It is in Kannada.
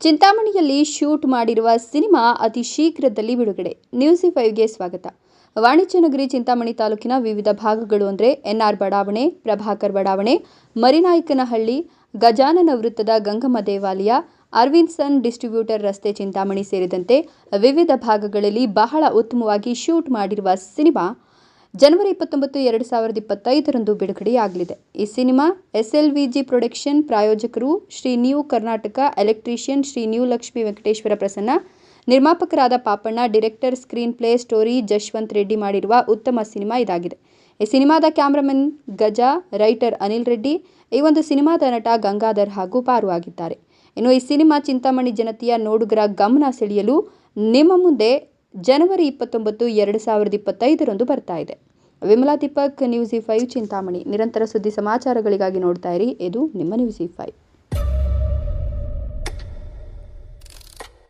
ಚಿಂತಾಮಣಿಯಲ್ಲಿ ಶೂಟ್ ಮಾಡಿರುವ ಸಿನಿಮಾ ಅತಿ ಶೀಘ್ರದಲ್ಲಿ ಬಿಡುಗಡೆ. ನ್ಯೂಸಿ ಫೈವ್ಗೆ ಸ್ವಾಗತ. ವಾಣಿಜ್ಯ ನಗರಿ ಚಿಂತಾಮಣಿ ತಾಲೂಕಿನ ವಿವಿಧ ಭಾಗಗಳು ಅಂದರೆ ಎನ್ಆರ್ ಬಡಾವಣೆ, ಪ್ರಭಾಕರ್ ಬಡಾವಣೆ, ಮರಿನಾಯಕನಹಳ್ಳಿ, ಗಜಾನನ ವೃತ್ತದ ಗಂಗಮ್ಮ ದೇವಾಲಯ ಅರವಿಂದ್ಸನ್ ಡಿಸ್ಟ್ರಿಬ್ಯೂಟರ್ ರಸ್ತೆ ಚಿಂತಾಮಣಿ ಸೇರಿದಂತೆ ವಿವಿಧ ಭಾಗಗಳಲ್ಲಿ ಬಹಳ ಉತ್ತಮವಾಗಿ ಶೂಟ್ ಮಾಡಿರುವ ಸಿನಿಮಾ ಜನವರಿ ಇಪ್ಪತ್ತೊಂಬತ್ತು, ಎರಡು ಸಾವಿರದ ಇಪ್ಪತ್ತೈದರಂದು ಬಿಡುಗಡೆಯಾಗಲಿದೆ. ಈ ಸಿನಿಮಾ ಎಸ್ಎಲ್ವಿಜಿ ಪ್ರೊಡಕ್ಷನ್ ಪ್ರಾಯೋಜಕರು Shri new Karnataka electrician Shri new Lakshmi Venkateshwara Prasanna, ನಿರ್ಮಾಪಕರಾದ Papanna, director, screenplay story Jashwanth Reddy ಮಾಡಿರುವ ಉತ್ತಮ ಸಿನಿಮಾ ಇದಾಗಿದೆ. ಈ ಸಿನಿಮಾದ ಕ್ಯಾಮ್ರಾಮನ್ ಗಜ, ರೈಟರ್ ಅನಿಲ್ ರೆಡ್ಡಿ, ಈ ಒಂದು ಸಿನಿಮಾದ ನಟ ಗಂಗಾಧರ್ ಹಾಗೂ ಪಾರು ಆಗಿದ್ದಾರೆ ಇನ್ನು ಈ ಸಿನಿಮಾ ಚಿಂತಾಮಣಿ ಜನತೆಯ ನೋಡುಗರ ಗಮನ ಸೆಳೆಯಲು ನಿಮ್ಮ ಮುಂದೆ ಜನವರಿ ಇಪ್ಪತ್ತೊಂಬತ್ತು, ಎರಡು ಸಾವಿರದ ಇಪ್ಪತ್ತೈದರಂದು ಬರ್ತಾ ಇದೆ. Vimala Deepak news five Chintamani. ನಿರಂತರ ಸುದ್ದಿ ಸಮಾಚಾರಗಳಿಗಾಗಿ ನೋಡ್ತಾ ಇರಿ. ಇದು ನಿಮ್ಮ ನ್ಯೂಸ್ ಫೈವ್.